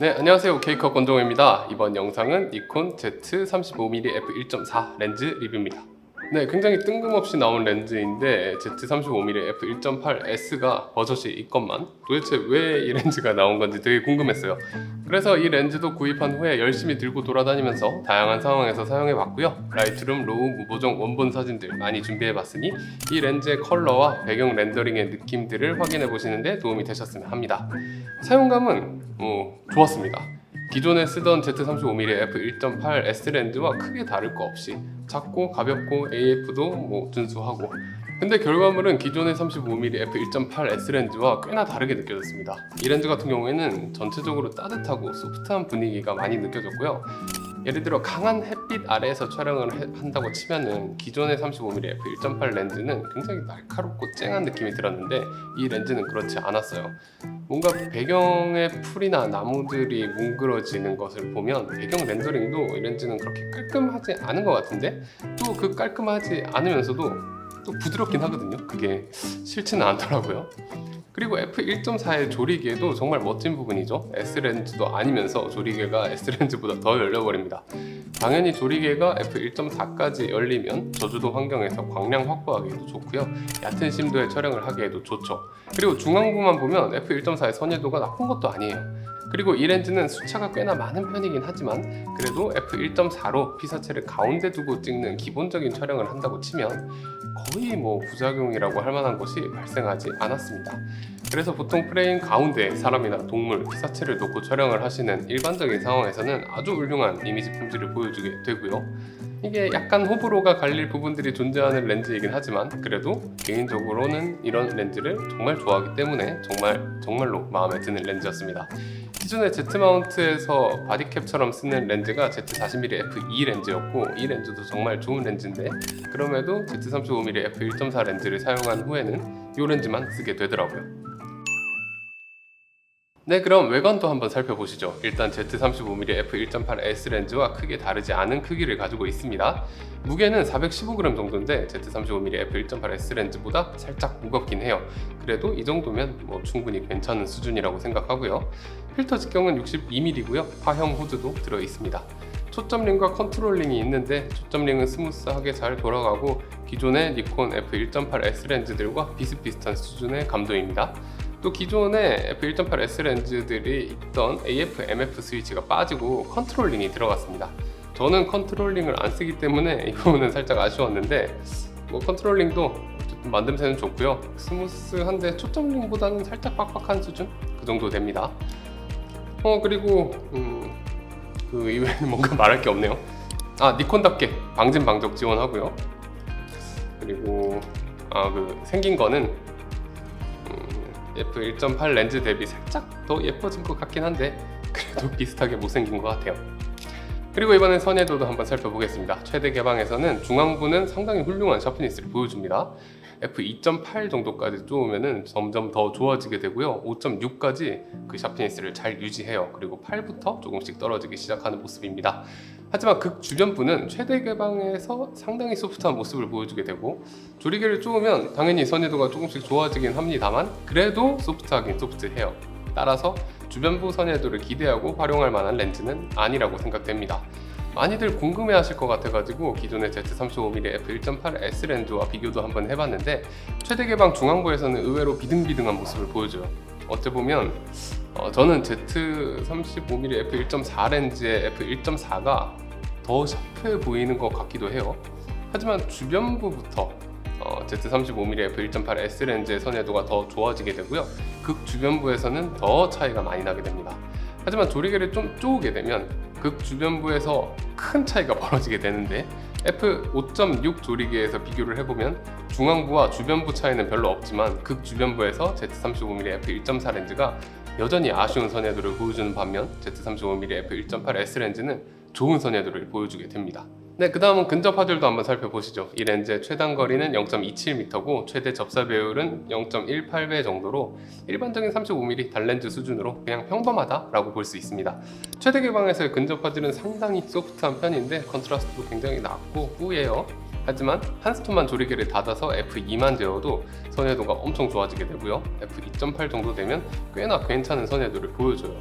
네, 안녕하세요. 케이커 권동호입니다. 이번 영상은 니콘 Z35mm f1.4 렌즈 리뷰입니다. 네, 굉장히 뜬금없이 나온 렌즈인데 Z35mm f1.8S가 버젓이 있건만 도대체 왜 이 렌즈가 나온 건지 되게 궁금했어요. 그래서 이 렌즈도 구입한 후에 열심히 들고 돌아다니면서 다양한 상황에서 사용해 봤고요. 라이트룸, 로우, 무보정, 원본 사진들 많이 준비해 봤으니 이 렌즈의 컬러와 배경 렌더링의 느낌들을 확인해 보시는데 도움이 되셨으면 합니다. 사용감은 뭐 좋았습니다. 기존에 쓰던 Z35mm f1.8 S 렌즈와 크게 다를 거 없이 작고 가볍고 AF도 뭐 준수하고 근데 결과물은 기존의 35mm f1.8 S 렌즈와 꽤나 다르게 느껴졌습니다. 이 렌즈 같은 경우에는 전체적으로 따뜻하고 소프트한 분위기가 많이 느껴졌고요. 예를 들어 강한 햇 빛 아래에서 촬영을 해- 한다고 치면은 기존의 35mm f1.8 렌즈는 굉장히 날카롭고 쨍한 느낌이 들었는데 이 렌즈는 그렇지 않았어요. 뭔가 배경의 풀이나 나무들이 뭉그러지는 것을 보면 배경 렌더링도 이 렌즈는 그렇게 깔끔하지 않은 것 같은데 또 그 깔끔하지 않으면서도 또 부드럽긴 하거든요. 그게 싫지는 않더라고요. 그리고 f1.4의 조리개도 정말 멋진 부분이죠. S 렌즈도 아니면서 조리개가 S 렌즈보다 더 열려버립니다. 당연히 조리개가 f1.4까지 열리면 저주도 환경에서 광량 확보하기에도 좋고요. 얕은 심도의 촬영을 하기에도 좋죠. 그리고 중앙부만 보면 f1.4의 선예도가 나쁜 것도 아니에요. 그리고 이 렌즈는 수차가 꽤나 많은 편이긴 하지만 그래도 f1.4로 피사체를 가운데 두고 찍는 기본적인 촬영을 한다고 치면 거의 뭐 부작용이라고 할 만한 것이 발생하지 않았습니다. 그래서 보통 프레임 가운데 사람이나 동물, 피사체를 놓고 촬영을 하시는 일반적인 상황에서는 아주 훌륭한 이미지 품질을 보여주게 되고요. 이게 약간 호불호가 갈릴 부분들이 존재하는 렌즈이긴 하지만 그래도 개인적으로는 이런 렌즈를 정말 좋아하기 때문에 정말 정말로 마음에 드는 렌즈였습니다. 기존의 Z 마운트에서 바디캡처럼 쓰는 렌즈가 Z40mm f2 렌즈였고 이 렌즈도 정말 좋은 렌즈인데 그럼에도 Z35mm f1.4 렌즈를 사용한 후에는 이 렌즈만 쓰게 되더라고요. 네, 그럼 외관도 한번 살펴보시죠. 일단 Z35mm f1.8 S 렌즈와 크게 다르지 않은 크기를 가지고 있습니다. 무게는 415g 정도인데 Z35mm f1.8 S 렌즈보다 살짝 무겁긴 해요. 그래도 이 정도면 뭐 충분히 괜찮은 수준이라고 생각하고요. 필터 직경은 62mm고요. 화형 후드도 들어 있습니다. 초점링과 컨트롤링이 있는데 초점링은 스무스하게 잘 돌아가고 기존의 니콘 f1.8 S 렌즈들과 비슷비슷한 수준의 감도입니다. 또 기존의 f1.8 S 렌즈들이 있던 AF, MF 스위치가 빠지고 컨트롤링이 들어갔습니다. 저는 컨트롤링을 안 쓰기 때문에 이 부분은 살짝 아쉬웠는데 뭐 컨트롤링도 어쨌든 만듦새는 좋고요. 스무스한데 초점링보다는 살짝 빡빡한 수준 그 정도 됩니다. 어 그리고 음, 그 이외에는 뭔가 말할 게 없네요. 아 니콘답게 방진 방적 지원하고요. 그리고 아 그 생긴 거는 음, f1.8 렌즈 대비 살짝 더 예뻐진 것 같긴 한데 그래도 비슷하게 못생긴 것 같아요. 그리고 이번엔 선예도도 한번 살펴보겠습니다. 최대 개방에서는 중앙부는 상당히 훌륭한 샤프니스를 보여줍니다. f2.8 정도까지 쪼으면은 점점 더 좋아지게 되고요. 5.6까지 그 샤프니스를 잘 유지해요. 그리고 8부터 조금씩 떨어지기 시작하는 모습입니다. 하지만 극 주변부는 최대 개방에서 상당히 소프트한 모습을 보여주게 되고 조리개를 쪼으면 당연히 선예도가 조금씩 좋아지긴 합니다만 그래도 소프트하긴 소프트해요. 따라서 주변부 선예도를 기대하고 활용할 만한 렌즈는 아니라고 생각됩니다. 많이들 궁금해 하실 것 같아가지고 기존의 Z35mm f1.8 S 렌즈와 비교도 한번 해봤는데 최대 개방 중앙부에서는 의외로 비등비등한 모습을 보여줘요. 어째 보면 어, 저는 Z35mm f1.4 렌즈의 f1.4가 더 샤프해 보이는 것 같기도 해요. 하지만 주변부부터 어, Z35mm f1.8 S 렌즈의 선예도가 더 좋아지게 되고요. 극 주변부에서는 더 차이가 많이 나게 됩니다. 하지만 조리개를 좀 쪼우게 되면 극 주변부에서 큰 차이가 벌어지게 되는데 f5.6 조리개에서 비교를 해보면 중앙부와 주변부 차이는 별로 없지만 극 주변부에서 Z35mm f1.4 렌즈가 여전히 아쉬운 선예도를 보여주는 반면 Z35mm f1.8 S 렌즈는 좋은 선예도를 보여주게 됩니다. 네, 그 다음은 근접 화질도 한번 살펴보시죠. 이 렌즈의 최단 거리는 0.27m고 최대 접사 배율은 0.18배 정도로 일반적인 35mm 단렌즈 수준으로 그냥 평범하다라고 볼 수 있습니다. 최대 개방에서의 근접 화질은 상당히 소프트한 편인데 컨트라스트도 굉장히 낮고 뿌예요. 하지만 한 스톤만 조리개를 닫아서 f2만 재워도 선예도가 엄청 좋아지게 되고요. f2.8 정도 되면 꽤나 괜찮은 선예도를 보여줘요.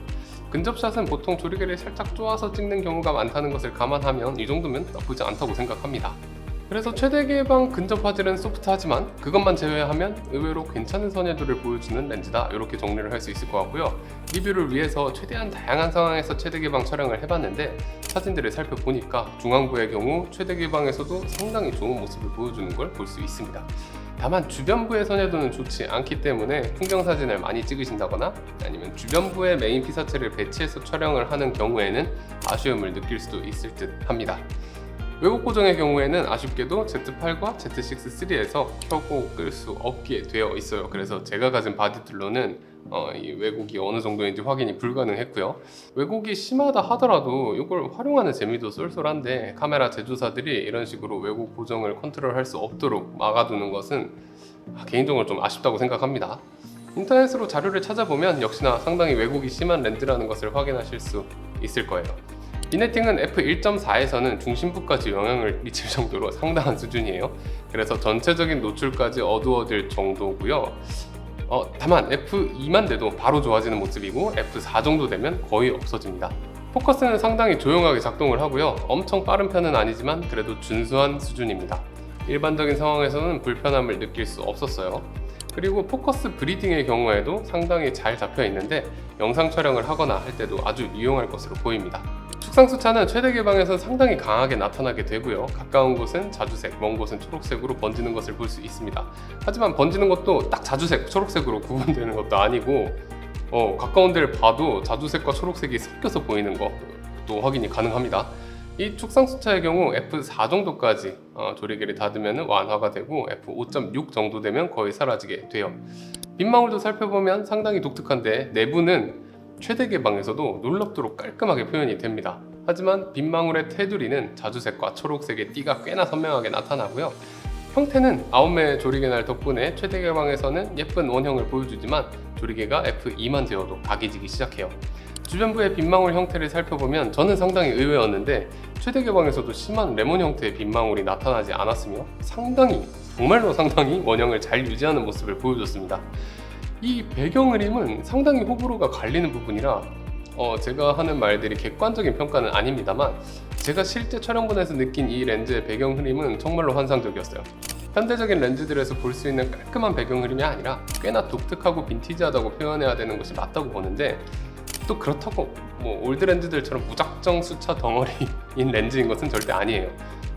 근접샷은 보통 조리개를 살짝 쪼아서 찍는 경우가 많다는 것을 감안하면 이 정도면 나쁘지 않다고 생각합니다. 그래서 최대 개방 근접 화질은 소프트하지만 그것만 제외하면 의외로 괜찮은 선회도를 보여주는 렌즈다. 이렇게 정리를 할 수 있을 것 같고요. 리뷰를 위해서 최대한 다양한 상황에서 최대 개방 촬영을 해봤는데 사진들을 살펴보니까 중앙부의 경우 최대 개방에서도 상당히 좋은 모습을 보여주는 걸 볼 수 있습니다 다만 주변부의 선회도는 좋지 않기 때문에 풍경 사진을 많이 찍으신다거나 아니면 주변부에 메인 피사체를 배치해서 촬영을 하는 경우에는 아쉬움을 느낄 수도 있을 듯 합니다 외국 고정의 경우에는 아쉽게도 Z8과 Z6-3에서 켜고 끌 수 없게 되어 있어요. 그래서 제가 가진 바디툴로는 어, 이 왜곡이 어느 정도인지 확인이 불가능했고요. 왜곡이 심하다 하더라도 이걸 활용하는 재미도 쏠쏠한데 카메라 제조사들이 이런 식으로 왜곡 고정을 컨트롤할 수 없도록 막아두는 것은 아, 개인적으로 좀 아쉽다고 생각합니다. 인터넷으로 자료를 찾아보면 역시나 상당히 왜곡이 심한 렌즈라는 것을 확인하실 수 있을 거예요. 비네팅은 f1.4에서는 중심부까지 영향을 미칠 정도로 상당한 수준이에요. 그래서 전체적인 노출까지 어두워질 정도고요. 어, 다만 f2만 돼도 바로 좋아지는 모습이고 f4 정도 되면 거의 없어집니다. 포커스는 상당히 조용하게 작동을 하고요. 엄청 빠른 편은 아니지만 그래도 준수한 수준입니다. 일반적인 상황에서는 불편함을 느낄 수 없었어요. 그리고 포커스 브리딩의 경우에도 상당히 잘 잡혀 있는데 영상 촬영을 하거나 할 때도 아주 유용할 것으로 보입니다. 축상수차는 최대 개방에서 상당히 강하게 나타나게 되고요. 가까운 곳은 자주색, 먼 곳은 초록색으로 번지는 것을 볼 수 있습니다. 하지만 번지는 것도 딱 자주색, 초록색으로 구분되는 것도 아니고 어, 가까운 데를 봐도 자주색과 초록색이 섞여서 보이는 것도 확인이 가능합니다. 이 축상수차의 경우 F4 정도까지 어, 조리개를 닫으면 완화가 되고 F5.6 정도 되면 거의 사라지게 돼요. 빗망울도 살펴보면 상당히 독특한데 내부는 최대 개방에서도 놀랍도록 깔끔하게 표현이 됩니다. 하지만 빗망울의 테두리는 자주색과 초록색의 띠가 꽤나 선명하게 나타나고요. 형태는 아홉매 조리개 날 덕분에 최대 개방에서는 예쁜 원형을 보여주지만 조리개가 F2만 되어도 각이 지기 시작해요. 주변부의 빗망울 형태를 살펴보면 저는 상당히 의외였는데 최대 개방에서도 심한 레몬 형태의 빗망울이 나타나지 않았으며 상당히 정말로 상당히 원형을 잘 유지하는 모습을 보여줬습니다. 이 배경 그림은 상당히 호불호가 갈리는 부분이라 어, 제가 하는 말들이 객관적인 평가는 아닙니다만 제가 실제 촬영본에서 느낀 이 렌즈의 배경 흐림은 정말로 환상적이었어요. 현대적인 렌즈들에서 볼 수 있는 깔끔한 배경 흐림이 아니라 꽤나 독특하고 빈티지하다고 표현해야 되는 것이 맞다고 보는데 또 그렇다고 뭐 올드 렌즈들처럼 무작정 수차 덩어리인 렌즈인 것은 절대 아니에요.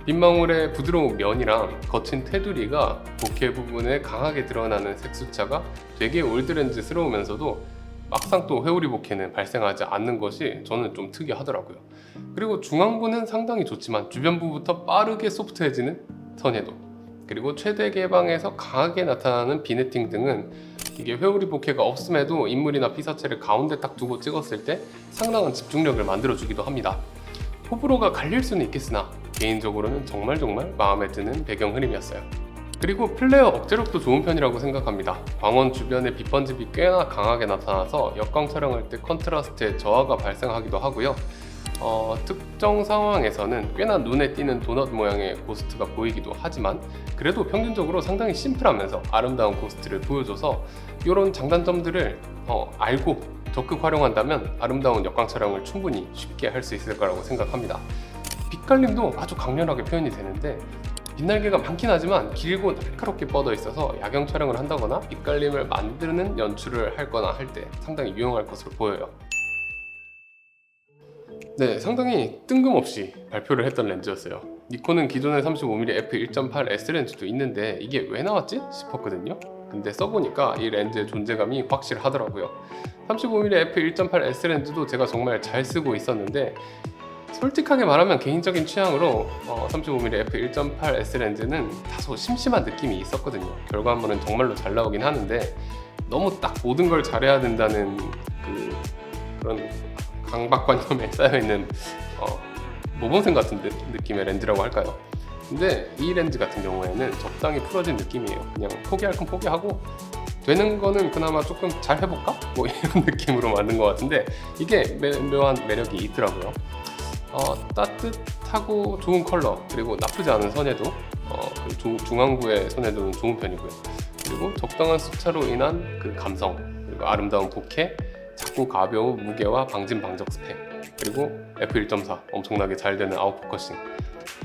빗망울의 부드러운 면이랑 거친 테두리가 보케 부분에 강하게 드러나는 색수차가 되게 올드렌즈스러우면서도 막상 또 회오리 보케는 발생하지 않는 것이 저는 좀 특이하더라고요. 그리고 중앙부는 상당히 좋지만 주변부부터 빠르게 소프트해지는 선해도 그리고 최대 개방에서 강하게 나타나는 비네팅 등은 이게 회오리 보케가 없음에도 인물이나 피사체를 가운데 딱 두고 찍었을 때 상당한 집중력을 만들어주기도 합니다. 호불호가 갈릴 수는 있겠으나 개인적으로는 정말 정말 마음에 드는 배경 흐름이었어요. 그리고 플레어 억제력도 좋은 편이라고 생각합니다. 광원 주변의 빛번집이 꽤나 강하게 나타나서 역광 촬영할 때 컨트라스트의 저하가 발생하기도 하고요. 어, 특정 상황에서는 꽤나 눈에 띄는 도넛 모양의 고스트가 보이기도 하지만 그래도 평균적으로 상당히 심플하면서 아름다운 고스트를 보여줘서 이런 장단점들을 어, 알고 적극 활용한다면 아름다운 역광 촬영을 충분히 쉽게 할 수 있을 거라고 생각합니다. 빛깔림도 아주 강렬하게 표현이 되는데 빛날개가 많긴 하지만 길고 날카롭게 뻗어 있어서 야경 촬영을 한다거나 빛깔림을 만드는 연출을 할 거나 할 때 상당히 유용할 것으로 보여요. 네, 상당히 뜬금없이 발표를 했던 렌즈였어요. 니콘은 기존의 35mm f1.8 S 렌즈도 있는데 이게 왜 나왔지 싶었거든요. 근데 써보니까 이 렌즈의 존재감이 확실하더라고요. 35mm f1.8 S 렌즈도 제가 정말 잘 쓰고 있었는데 솔직하게 말하면 개인적인 취향으로 어, 35mm f1.8 S 렌즈는 다소 심심한 느낌이 있었거든요. 결과물은 정말로 잘 나오긴 하는데 너무 딱 모든 걸 잘해야 된다는 그 그런 강박관념에 쌓여 있는 어, 모범생 같은 느, 느낌의 렌즈라고 할까요? 근데 이 렌즈 같은 경우에는 적당히 풀어진 느낌이에요. 그냥 포기할 건 포기하고 되는 거는 그나마 조금 잘 해볼까? 뭐 이런 느낌으로 만든 것 같은데 이게 매, 묘한 매력이 있더라고요. 어, 따뜻하고 좋은 컬러 그리고 나쁘지 않은 선에도 어, 그 중, 중앙부의 선에도는 좋은 편이고요. 그리고 적당한 수차로 인한 그 감성 그리고 아름다운 보케 작고 가벼운 무게와 방진 방적 스펙 그리고 f1.4 엄청나게 잘 되는 아웃포커싱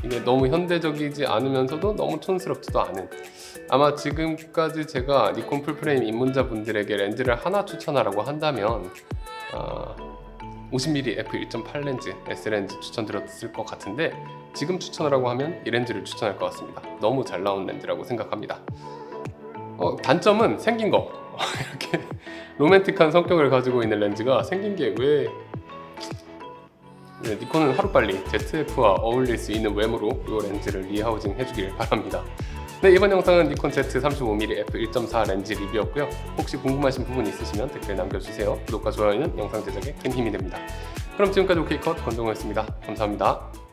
이게 너무 현대적이지 않으면서도 너무 촌스럽지도 않은 아마 지금까지 제가 니콘 풀프레임 입문자분들에게 렌즈를 하나 추천하라고 한다면 아, 50mm f1.8 렌즈 S 렌즈 추천드렸을 것 같은데 지금 추천하라고 하면 이 렌즈를 추천할 것 같습니다. 너무 잘 나온 렌즈라고 생각합니다. 어, 단점은 생긴 거 이렇게 로맨틱한 성격을 가지고 있는 렌즈가 생긴 게왜 네, 니콘은 하루빨리 ZF와 어울릴 수 있는 외모로 이 렌즈를 리하우징 해주길 바랍니다. 네, 이번 영상은 니콘 Z35mm f1.4 렌즈 리뷰였고요. 혹시 궁금하신 부분 있으시면 댓글 남겨주세요. 구독과 좋아요는 영상 제작에 큰 힘이 됩니다. 그럼 지금까지 오케이컷 권동호였습니다. 감사합니다.